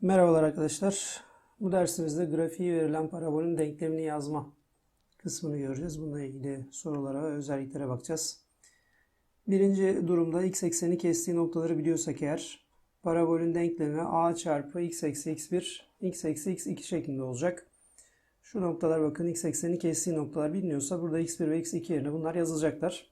Merhabalar arkadaşlar. Bu dersimizde grafiği verilen parabolün denklemini yazma kısmını göreceğiz. Bununla ilgili sorulara ve özelliklere bakacağız. Birinci durumda x ekseni kestiği noktaları biliyorsak eğer parabolün denklemi a çarpı x eksi x1 x eksi x2 şeklinde olacak. Şu noktalar bakın x ekseni kestiği noktalar biliniyorsa burada x1 ve x2 yerine bunlar yazılacaklar.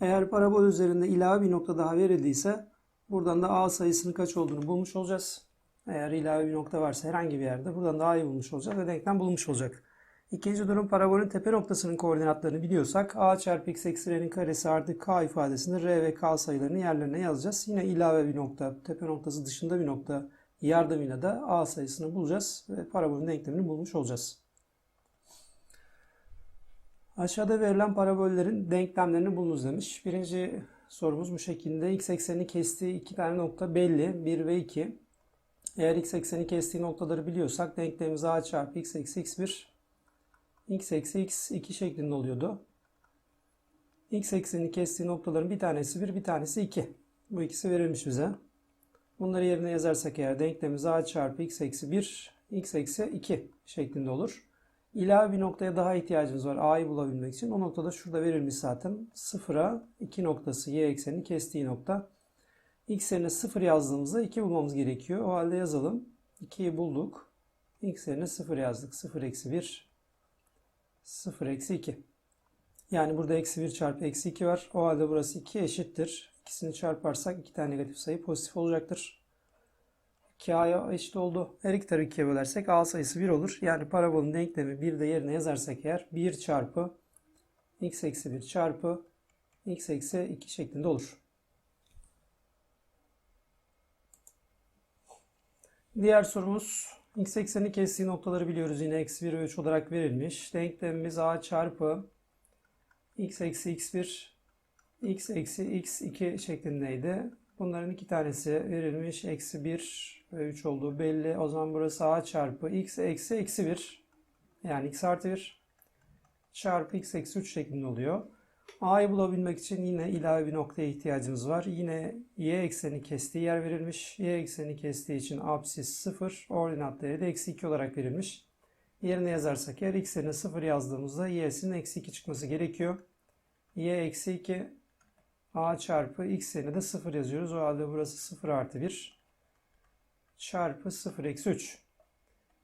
Eğer parabol üzerinde ilave bir nokta daha verildiyse buradan da a sayısının kaç olduğunu bulmuş olacağız. Eğer ilave bir nokta varsa herhangi bir yerde buradan da a'yı bulmuş olacağız ve denklem bulmuş olacak. İkinci durum parabolün tepe noktasının koordinatlarını biliyorsak a çarpı x eksi r'nin karesi artı k ifadesinde r ve k sayılarını yerlerine yazacağız. Yine ilave bir nokta, tepe noktası dışında bir nokta yardımıyla da a sayısını bulacağız ve parabolün denklemini bulmuş olacağız. Aşağıda verilen parabollerin denklemlerini bulunuz demiş. Birinci sorumuz bu şekilde. X eksenini kestiği iki tane nokta belli. 1 ve 2. Eğer x ekseni kestiği noktaları biliyorsak denklemimiz a çarpı x eksi x1 x eksi x2 şeklinde oluyordu. X eksenini kestiği noktaların bir tanesi 1, bir tanesi 2. Bu ikisi verilmiş bize. Bunları yerine yazarsak eğer denklemimiz a çarpı x eksi 1 x eksi 2 şeklinde olur. İlave bir noktaya daha ihtiyacımız var a'yı bulabilmek için. O noktada şurada verilmiş zaten. 0'a 2 noktası y eksenini kestiği nokta. X yerine 0 yazdığımızda 2 bulmamız gerekiyor. O halde yazalım. 2'yi bulduk. X yerine 0 yazdık. 0 eksi 1 0 eksi 2. Yani burada eksi 1 çarpı eksi 2 var. O halde burası 2 eşittir. İkisini çarparsak iki tane negatif sayı pozitif olacaktır. 2a'ya eşit oldu. Her iki tarafı 2'ye bölersek a sayısı 1 olur. Yani parabolün denklemi 1 de yerine yazarsak eğer 1 çarpı x eksi 1 çarpı x eksi 2 şeklinde olur. Diğer sorumuz x ekseni kestiği noktaları biliyoruz. Yine eksi 1 ve 3 olarak verilmiş. Denklemimiz a çarpı x eksi x1 x eksi x2 şeklindeydi. Bunların iki tanesi verilmiş. Eksi 1 ve 3 olduğu belli. O zaman burası a çarpı x eksi eksi 1 yani x artı 1 çarpı x eksi 3 şeklinde oluyor. A'yı bulabilmek için yine ilave bir noktaya ihtiyacımız var. Yine y ekseni kestiği yer verilmiş. Y ekseni kestiği için apsis 0, ordinat değeri de eksi 2 olarak verilmiş. Yerine yazarsak eğer x yerine 0 yazdığımızda y'sinin eksi 2 çıkması gerekiyor. y eksi 2 a çarpı x yerine de 0 yazıyoruz. O halde burası 0 artı 1 çarpı 0 eksi 3.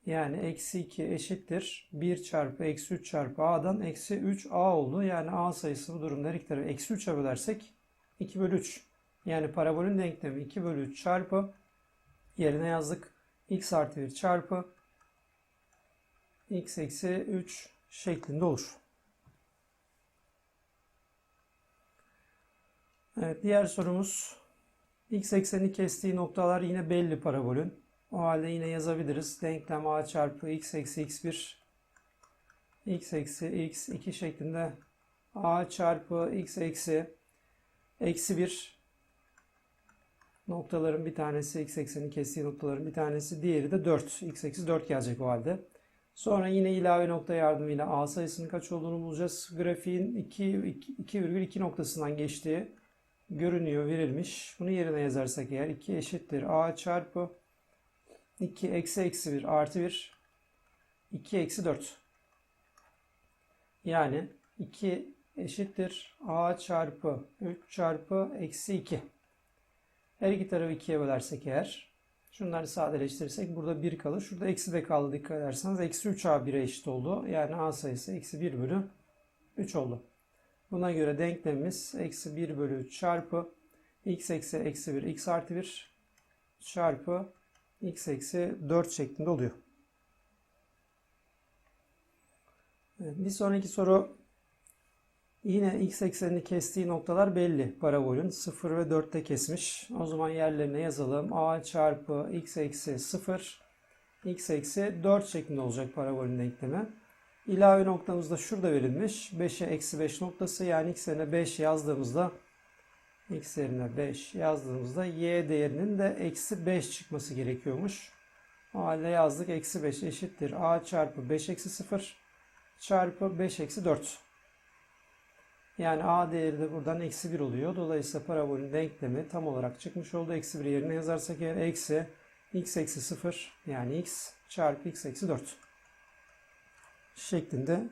Yani eksi 2 eşittir. 1 çarpı eksi 3 çarpı a'dan eksi 3a oldu. Yani a sayısı bu durumda her iki tarafı eksi 3'e bölersek 2 bölü 3. Yani parabolün denklemi 2 bölü 3 çarpı yerine yazdık. x artı 1 çarpı x eksi 3 şeklinde olur. Evet, diğer sorumuz x ekseni kestiği noktalar yine belli parabolün. O halde yine yazabiliriz. Denklem a çarpı x eksi x1 x eksi x2 şeklinde a çarpı x eksi eksi 1 noktaların bir tanesi x ekseni kestiği noktaların bir tanesi diğeri de 4 x eksi 4 gelecek o halde. Sonra yine ilave nokta yardımıyla a sayısının kaç olduğunu bulacağız. Grafiğin 2,2 noktasından geçtiği görünüyor, verilmiş. Bunu yerine yazarsak eğer 2 eşittir a çarpı 2 eksi eksi 1 artı 1 2 eksi 4. Yani 2 eşittir a çarpı 3 çarpı eksi 2. Her iki tarafı 2'ye bölersek eğer şunları sadeleştirirsek burada 1 kalır. Şurada eksi de kaldı dikkat ederseniz. Eksi 3a 1'e eşit oldu. Yani a sayısı eksi 1 bölü 3 oldu. Buna göre denklemimiz eksi 1 bölü 3 çarpı x eksi eksi 1 x artı 1 çarpı x eksi 4 şeklinde oluyor. Bir sonraki soru yine x eksenini kestiği noktalar belli parabolün 0 ve 4'te kesmiş. O zaman yerlerine yazalım. a çarpı x eksi 0 x eksi 4 şeklinde olacak parabolün denklemi. İlave noktamız da şurada verilmiş. 5'e eksi 5 noktası yani x yerine 5 yazdığımızda x yerine 5 yazdığımızda y değerinin de eksi 5 çıkması gerekiyormuş. O halde yazdık. Eksi 5 eşittir. A çarpı 5 eksi 0 çarpı 5 eksi 4. Yani A değeri de buradan eksi 1 oluyor. Dolayısıyla parabolün denklemi tam olarak çıkmış oldu. Eksi 1 yerine yazarsak eğer eksi x eksi 0 yani x çarpı x eksi 4 şeklinde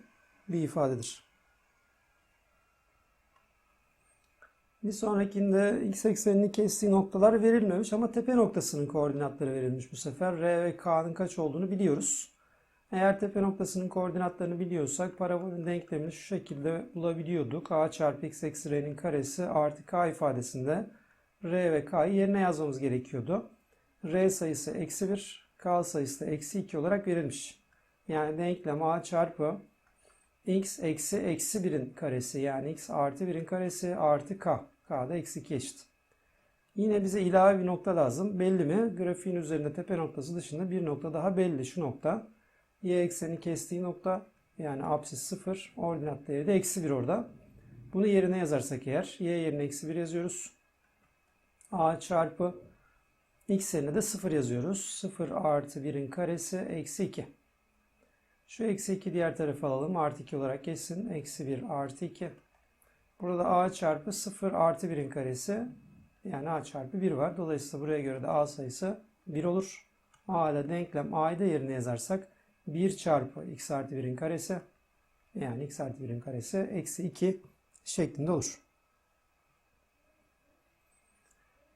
bir ifadedir. Bir sonrakinde x eksenini kestiği noktalar verilmemiş ama tepe noktasının koordinatları verilmiş bu sefer. R ve K'nın kaç olduğunu biliyoruz. Eğer tepe noktasının koordinatlarını biliyorsak parabolün denklemini şu şekilde bulabiliyorduk. A çarpı x eksi r'nin karesi artı k ifadesinde r ve k'yı yerine yazmamız gerekiyordu. r sayısı eksi 1, k sayısı da eksi 2 olarak verilmiş. Yani denklem a çarpı x eksi eksi 1'in karesi yani x artı 1'in karesi artı k. k da eksi 2 eşit. Yine bize ilave bir nokta lazım. Belli mi? Grafiğin üzerinde tepe noktası dışında bir nokta daha belli. Şu nokta. Y ekseni kestiği nokta yani apsis 0. Ordinat değeri de eksi 1 orada. Bunu yerine yazarsak eğer y yerine eksi 1 yazıyoruz. a çarpı x yerine de 0 yazıyoruz. 0 artı 1'in karesi eksi 2. Şu eksi 2 diğer tarafa alalım. Artı 2 olarak geçsin. Eksi 1 artı 2. Burada a çarpı 0 artı 1'in karesi yani a çarpı 1 var. Dolayısıyla buraya göre de a sayısı 1 olur. a ile denklem a'yı da yerine yazarsak 1 çarpı x artı 1'in karesi yani x artı 1'in karesi eksi 2 şeklinde olur.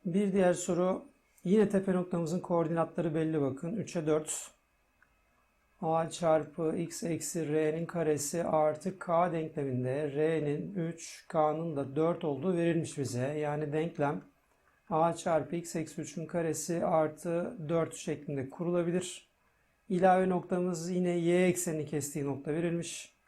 Bir diğer soru yine tepe noktamızın koordinatları belli bakın. 3'e 4 a çarpı x eksi r'nin karesi artı k denkleminde r'nin 3 k'nın da 4 olduğu verilmiş bize. Yani denklem a çarpı x eksi 3'ün karesi artı 4 şeklinde kurulabilir. İlave noktamız yine y eksenini kestiği nokta verilmiş.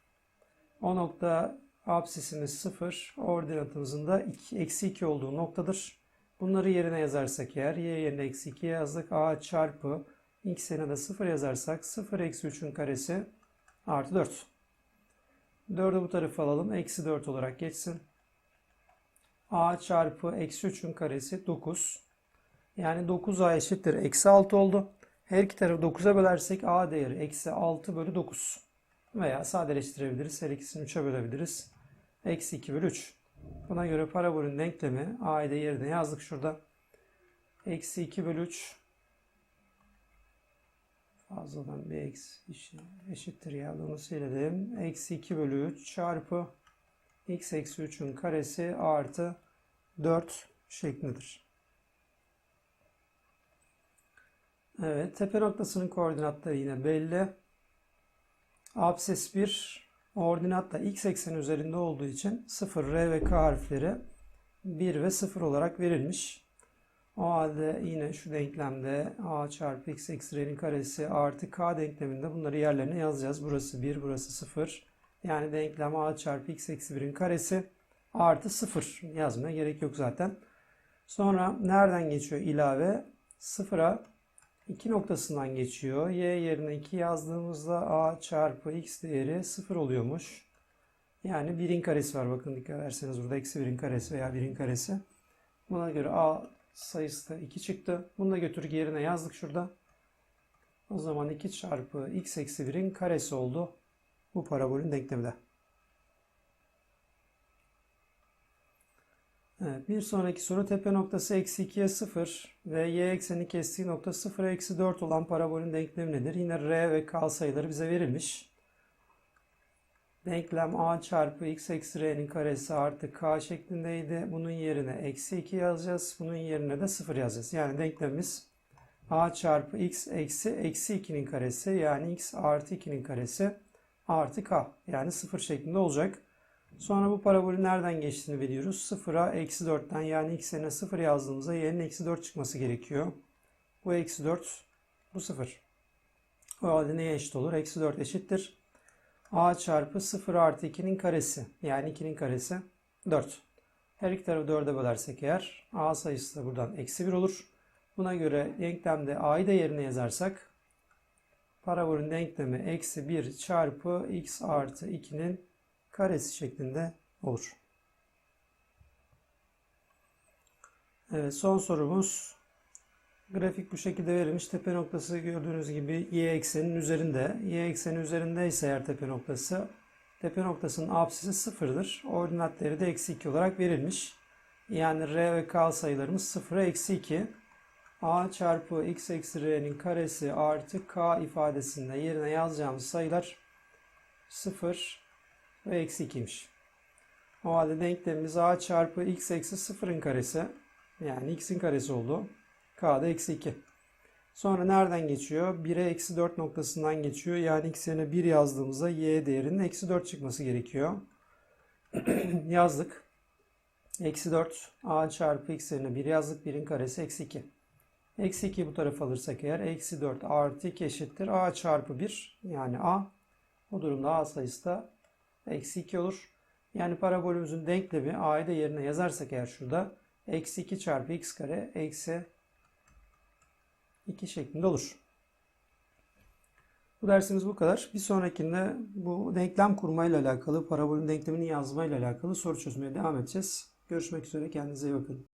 O nokta absisimiz 0, ordinatımızın da 2, eksi 2 olduğu noktadır. Bunları yerine yazarsak eğer y yerine eksi 2 yazdık. a çarpı x yerine de 0 yazarsak 0 eksi 3'ün karesi artı 4. 4'ü bu tarafa alalım. Eksi 4 olarak geçsin. a çarpı eksi 3'ün karesi 9. Yani 9a eşittir. Eksi 6 oldu. Her iki tarafı 9'a bölersek a değeri eksi 6 bölü 9. Veya sadeleştirebiliriz. Her ikisini 3'e bölebiliriz. Eksi 2 bölü 3. Buna göre parabolün denklemi a'yı da yerine yazdık şurada. Eksi 2 bölü 3 fazladan bir eksi eşittir ya onu silelim. Eksi 2 bölü 3 çarpı x eksi 3'ün karesi artı 4 şeklindedir. Evet, tepe noktasının koordinatları yine belli. Absis 1 ordinat da x ekseni üzerinde olduğu için 0, r ve k harfleri 1 ve 0 olarak verilmiş. O halde yine şu denklemde a çarpı x eksi r'nin karesi artı k denkleminde bunları yerlerine yazacağız. Burası 1, burası 0. Yani denklem a çarpı x eksi 1'in karesi artı 0 yazmaya gerek yok zaten. Sonra nereden geçiyor ilave? 0'a 2 noktasından geçiyor. Y yerine 2 yazdığımızda a çarpı x değeri 0 oluyormuş. Yani 1'in karesi var. Bakın dikkat ederseniz burada eksi 1'in karesi veya 1'in karesi. Buna göre a sayısı da 2 çıktı. Bunu da götürüp yerine yazdık şurada. O zaman 2 çarpı x eksi 1'in karesi oldu. Bu parabolün denklemi de. Evet, bir sonraki soru tepe noktası eksi 2'ye 0 ve y ekseni kestiği nokta 0 eksi 4 olan parabolün denklemi nedir? Yine r ve k sayıları bize verilmiş. Denklem a çarpı x eksi r'nin karesi artı k şeklindeydi. Bunun yerine eksi 2 yazacağız. Bunun yerine de 0 yazacağız. Yani denklemimiz a çarpı x eksi eksi 2'nin karesi yani x artı 2'nin karesi artı k yani 0 şeklinde olacak. Sonra bu parabolün nereden geçtiğini biliyoruz. 0'a eksi 4'ten yani x yerine 0 yazdığımızda y'nin eksi 4 çıkması gerekiyor. Bu eksi 4, bu 0. O halde neye eşit olur? Eksi 4 eşittir. A çarpı 0 artı 2'nin karesi. Yani 2'nin karesi 4. Her iki tarafı 4'e bölersek eğer a sayısı da buradan eksi 1 olur. Buna göre denklemde a'yı da yerine yazarsak parabolün denklemi eksi 1 çarpı x artı 2'nin karesi şeklinde olur. Evet, son sorumuz Grafik bu şekilde verilmiş. Tepe noktası gördüğünüz gibi y ekseninin üzerinde. Y ekseni üzerinde ise eğer tepe noktası tepe noktasının apsisi sıfırdır. Ordinatları da eksi 2 olarak verilmiş. Yani r ve k sayılarımız 0'a eksi 2. a çarpı x eksi r'nin karesi artı k ifadesinde yerine yazacağımız sayılar 0 ve eksi 2'ymiş. O halde denklemimiz a çarpı x eksi 0'ın karesi yani x'in karesi oldu. K da eksi 2. Sonra nereden geçiyor? 1'e eksi 4 noktasından geçiyor. Yani x yerine 1 yazdığımızda y değerinin eksi 4 çıkması gerekiyor. Yazdık. Eksi 4 a çarpı x yerine 1 yazdık. 1'in karesi eksi 2. Eksi 2 bu tarafa alırsak eğer eksi 4 artı 2 eşittir. a çarpı 1 yani a. Bu durumda a sayısı da eksi 2 olur. Yani parabolümüzün denklemi a'yı da yerine yazarsak eğer şurada eksi 2 çarpı x kare eksi 2 şeklinde olur. Bu dersimiz bu kadar. Bir sonrakinde bu denklem kurmayla alakalı, parabolün denklemini yazmayla alakalı soru çözmeye devam edeceğiz. Görüşmek üzere. Kendinize iyi bakın.